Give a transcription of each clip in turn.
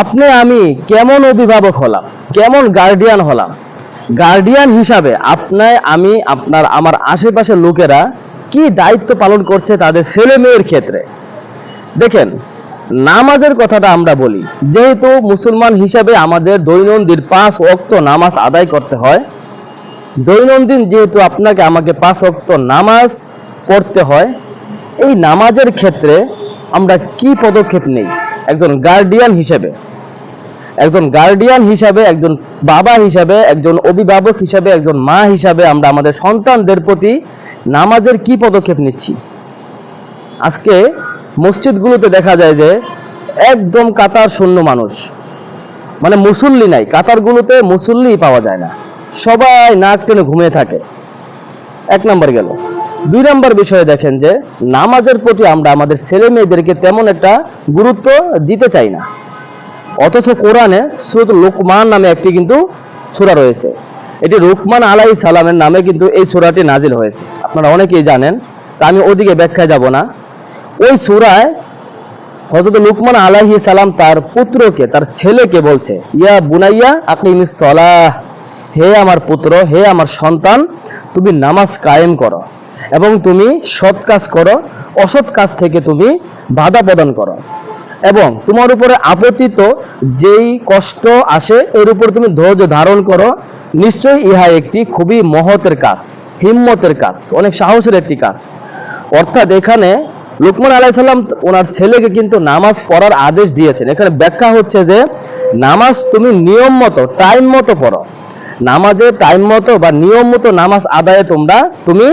আপনি আমি কেমন অভিভাবক হলাম? কেমন গার্ডিয়ান হলাম? গার্ডিয়ান হিসাবে আপনার আমি, আপনার, আমার আশেপাশের লোকেরা কি দায়িত্ব পালন করছে তাদের ছেলে মেয়ের ক্ষেত্রে? দেখেন, নামাজের কথাটা আমরা বলি। যেহেতু মুসলমান হিসাবে আমাদের দৈনন্দিন পাঁচ ওয়াক্ত নামাজ আদায় করতে হয়, দৈনন্দিন যেহেতু আপনাকে আমাকে পাঁচ ওয়াক্ত নামাজ পড়তে হয়, এই নামাজের ক্ষেত্রে আমরা কি পদক্ষেপ নেই? একজন গার্ডিয়ান হিসেবে। একজন গার্ডিয়ান হিসাবে, একজন বাবা হিসাবে, একজন অভিভাবক হিসাবে, একজন মা হিসাবে আমরা আমাদের সন্তানদের প্রতি নামাজের কি পদক্ষেপ নিচ্ছি? আজকে মসজিদগুলোতে দেখা যায় যে একদম কাতার শূন্য মানুষ। মানে মুসল্লি নাই, কাতারগুলোতে মুসল্লি পাওয়া যায় না। সবাই নাক টেনে ঘুমিয়ে থাকে। এক নম্বর গেল। দুই নম্বর বিষয়ে দেখেন যে, নামাজের প্রতি আমরা আমাদের ছেলে মেয়েদেরকে তেমন একটা গুরুত্ব দিতে চাই না। অথচ কোরআনে সুরত লোকমান নামে একটি কিন্তু সূরা রয়েছে। এটি রুকমান আলাই সালামের নামে কিন্তু এই সূরাটি নাজিল হয়েছে। আপনারা অনেকেই জানেন, তা আমি ওদিকে ব্যাখ্যা যাব না। ওই সূরায় হযরত লুকমান আলাইহি সালাম তার পুত্রকে, তার ছেলেকে বলছে, ইয়া বুনাইয়া আপনি সলাহ, হে আমার পুত্র, হে আমার সন্তান, তুমি নামাজ কায়েম করো। এবং তুমি সৎ কাজ করো, অসৎ কাজ থেকে তুমি বাধা প্রদান করো। এবং তোমার উপরে আপতিত যেই কষ্ট আসে, এর উপর তুমি ধৈর্য ধারণ করো, নিশ্চয়ই ইহা একটি খুবই মহতের কাজ, হিম্মতের কাজ, অনেক সাহসের একটি কাজ। অর্থাৎ এখানে লুকমান আলাইসাল্লাম ওনার ছেলেকে কিন্তু নামাজ পড়ার আদেশ দিয়েছেন। এখানে ব্যাখ্যা হচ্ছে যে, নামাজ তুমি নিয়ম মতো, টাইম মতো পড়ো। নামাজে টাইম মতো বা নিয়ম মতো নামাজ আদায়ে তোমরা, তুমি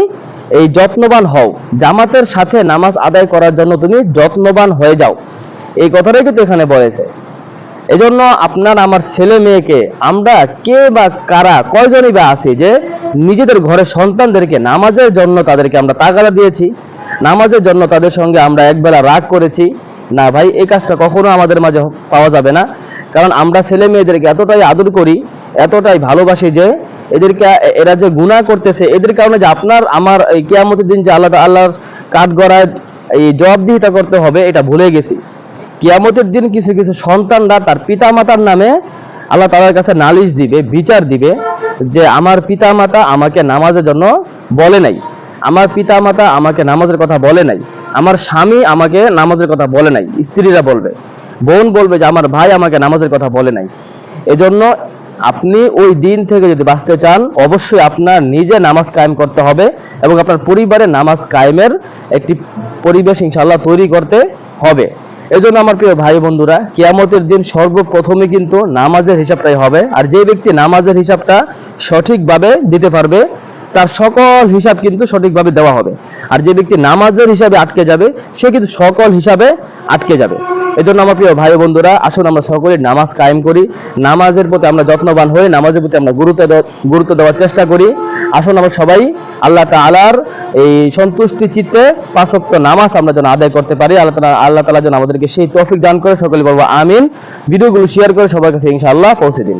এই যত্নবান হও। জামাতের সাথে নামাজ আদায় করার জন্য তুমি যত্নবান হয়ে যাও। এই কথাটাই কিন্তু এখানে বলেছে। এজন্য আপনার আমার ছেলে মেয়েকে আমরা কে বা কারা, কয়জনই বা আছি যে নিজেদের ঘরের সন্তানদেরকে নামাজের জন্য তাদেরকে আমরা তাগাদা দিয়েছি, নামাজের জন্য তাদের সঙ্গে আমরা একবেলা রাগ করেছি। না ভাই, এই কাজটা কখনো আমাদের মাঝে পাওয়া যাবে না। কারণ আমরা ছেলে মেয়েদেরকে এতটাই আদর করি, এতটাই ভালোবাসি যে এদেরকে, এরা যে গুনাহ করতেছে, এদের কারণে যে আপনার, আমার কিয়ামতের দিন যে আল্লাহ আল্লাহর কাঠ গড়ায় এই জবাবদিহিতা করতে হবে, এটা ভুলে গেছি। কিয়ামতের দিন কিছু কিছু সন্তানরা তার পিতামাতার নামে আল্লাহ তাআলার কাছে নালিশ দিবে, বিচার দিবে যে আমার পিতামাতা আমাকে নামাজের জন্য বলে নাই। আমার পিতামাতা আমাকে নামাজের কথা বলে নাই। আমার স্বামী আমাকে নামাজের কথা বলে নাই। স্ত্রীরা বলবে, বোন বলবে যে আমার ভাই আমাকে নামাজের কথা বলে নাই। এজন্য আপনি ওই দিন থেকে যদি বাঁচতে চান, অবশ্যই আপনার নিজে নামাজ কায়েম করতে হবে এবং আপনার পরিবারে নামাজ কায়েমের একটি পরিবেশ ইনশাআল্লাহ তৈরি করতে হবে। এজন্য আমার প্রিয় ভাই বন্ধুরা, কিয়ামতের দিন সর্বপ্রথমে কিন্তু নামাজের হিসাবটাই হবে। আর যে ব্যক্তি নামাজের হিসাবটা সঠিকভাবে দিতে পারবে, তার সকল হিসাব কিন্তু সঠিকভাবে দেওয়া হবে। আর যে ব্যক্তি নামাজের হিসাবে আটকে যাবে, সে কিন্তু সকল হিসাবে আটকে যাবে। এজন্য আমার প্রিয় ভাই বন্ধুরা, আসুন আমরা সকলে নামাজ কায়েম করি। নামাজের প্রতি আমরা যত্নবান হয়ে নামাজের প্রতি আমরা গুরুত্ব গুরুত্ব দেওয়ার চেষ্টা করি। আসুন আমরা সবাই আল্লাহ তালার এই সন্তুষ্টি চিত্তে পাশক্ত নামাজ আমরা যেন আদায় করতে পারি। আল্লাহ আল্লাহ তালা যেন আমাদেরকে সেই তৌফিক দান করে সকলে বলব আমিন। ভিডিওগুলো শেয়ার করে সবার কাছে ইনশাআল্লাহ পৌঁছে দিন।